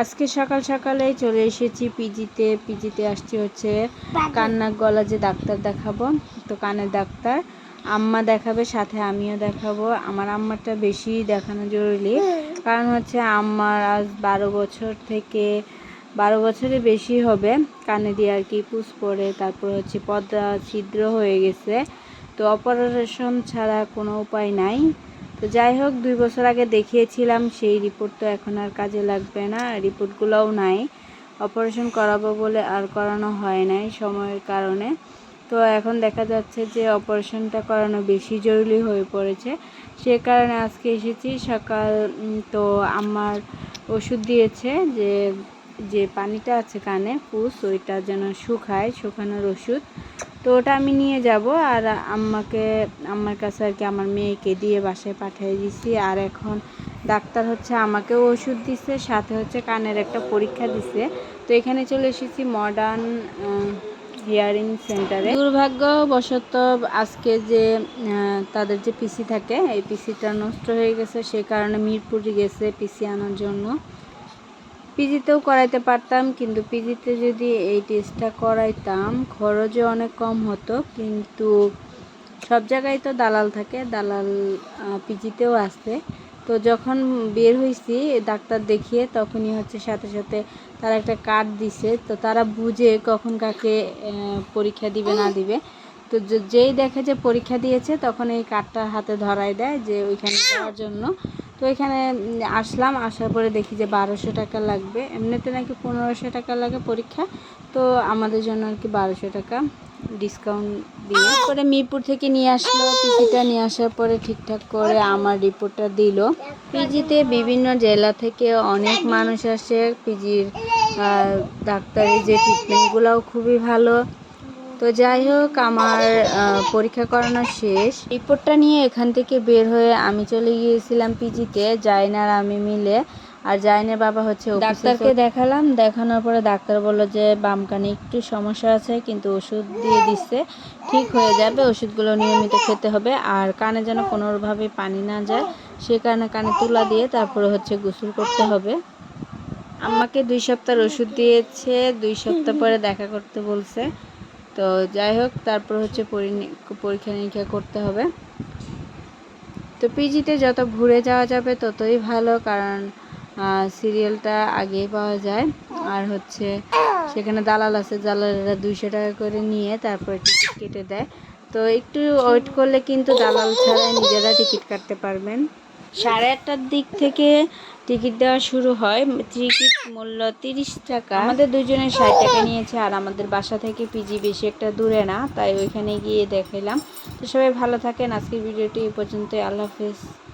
আজকে সকাল সকালেই চলে এসেছি পিজিতে। পিজিতে আসছি হচ্ছে কান্নার গলা যে ডাক্তার দেখাবো তো কানের ডাক্তার। আম্মা দেখাবে সাথে আমিও দেখাবো। আমার আম্মারটা বেশি দেখানো জরুরি। কারণ হচ্ছে আম্মার আজ বারো বছর থেকে বারো বছরের বেশি হবে। কানে দিয়ে আর কি পুষ পড়ে তারপর হচ্ছে পদ্মা ছিদ্র হয়ে গেছে। তো অপারেশন ছাড়া কোনো উপায় নাই। তো যাই হোক, দুই বছর আগে দেখিয়েছিলাম, সেই রিপোর্ট তো এখন আর কাজে লাগবে না। রিপোর্টগুলোও নাই। অপারেশন করাবো বলে আর করানো হয় নাই সময়ের কারণে। তো এখন দেখা যাচ্ছে যে অপারেশনটা করানো বেশি জরুরি হয়ে পড়েছে। সে কারণে আজকে এসেছি। সকাল তো আমার ওষুধ দিয়েছে যে যে পানিটা আছে কানে, পুষ, ওইটা যেন শুকায়, শুকানোর ওষুধ। তো ওটা আমি নিয়ে যাব আর আম্মাকে আমার কাছে আর কি আমার মেয়েকে দিয়ে বাসায় পাঠিয়ে দিছি। আর এখন ডাক্তার হচ্ছে আমাকেও ওষুধ দিছে, সাথে হচ্ছে কানের একটা পরীক্ষা দিছে। তো এখানে চলে এসেছি মডার্ন হিয়ারিং সেন্টারে দুর্ভাগ্যবশত আজকে যে তাদের যে পিসি থাকে, এই পিসিটা নষ্ট হয়ে গেছে, সে কারণে মিরপুরে গেছে পিসি আনার জন্য। পিজিতেও করাইতে পারতাম, কিন্তু পিজিতে যদি এই টেস্টটা করাইতাম, খরচও অনেক কম হতো, কিন্তু সব জায়গায় তো দালাল থাকে, দালাল পিজিতেও আসে। তো যখন বের হয়েছি ডাক্তার দেখিয়ে তখনই হচ্ছে সাথে সাথে তারা একটা কার্ড দিছে, তো তারা বুঝে কখন কাকে পরীক্ষা দিবে, না দিবে। তো যে- যেই দেখে যে পরীক্ষা দিয়েছে তখন এই কার্ডটা হাতে ধরাই দেয় যে ওইখানে যাওয়ার জন্য। তো এখানে আসলাম আসার পরে দেখি যে বারোশো টাকা লাগবে। এমনিতে নাকি পনেরোশো টাকা লাগে পরীক্ষা। তো আমাদের জন্য আর কি বারোশো টাকা ডিসকাউন্ট দিয়ে। পরে মিরপুর থেকে নিয়ে আসলো। পিজিটা নিয়ে আসার পরে ঠিকঠাক করে আমার রিপোর্টটা দিল। পিজিতে বিভিন্ন জেলা থেকে অনেক মানুষ আসে। পিজির ডাক্তারের যে ট্রিটমেন্টগুলোও খুবই ভালো। তো যাই হোক আমার পরীক্ষা করানো শেষ। রিপোর্টটা নিয়ে এখান থেকে বের হয়ে আমি চলে গিয়েছিলাম পিজিতে জাইনার আমি মিলে। আর জাইনের বাবা হচ্ছে ডাক্তারকে দেখালাম দেখানোর পরে ডাক্তার বলল যে বাম কানে একটু সমস্যা আছে কিন্তু ওষুধ দিয়ে দিচ্ছে। ঠিক হয়ে যাবে ওষুধগুলো নিয়মিত খেতে হবে। আর কানে যেন কোনোভাবে পানি না যায় সে কারণে কানে তুলা দিয়ে তারপরে হচ্ছে গোসল করতে হবে। আমাকে দুই সপ্তাহের ওষুধ দিয়েছে দুই সপ্তাহ পরে দেখা করতে বলছে। তো যাই হোক, তারপর হচ্ছে পরীক্ষা নিরীক্ষা করতে হবে। তো পিজিতে যত ঘুরে যাওয়া যাবে ততই ভালো, কারণ সিরিয়ালটা আগেই পাওয়া যায়। আর হচ্ছে সেখানে দালাল আছে, দালালেরা দুইশো টাকা করে নিয়ে তারপরে টিকিট কেটে দেয়। তো একটু ওয়েট করলে কিন্তু দালাল ছাড়া নিজেরা টিকিট কাটতে পারবেন। সাড়ে আটটার দিক থেকে টিকিট দেওয়া শুরু হয়। টিকিট মূল্য তিরিশ টাকা। আমাদের দুজনে ষাট টাকা নিয়েছে, আর আমাদের বাসা থেকে পিজি বেশি একটা দূরে না, তাই ওইখানে গিয়ে দেখাইলাম। তো সবাই ভালো থাকেন। আজকের ভিডিওটি এই পর্যন্ত আল্লাহ হাফেজ।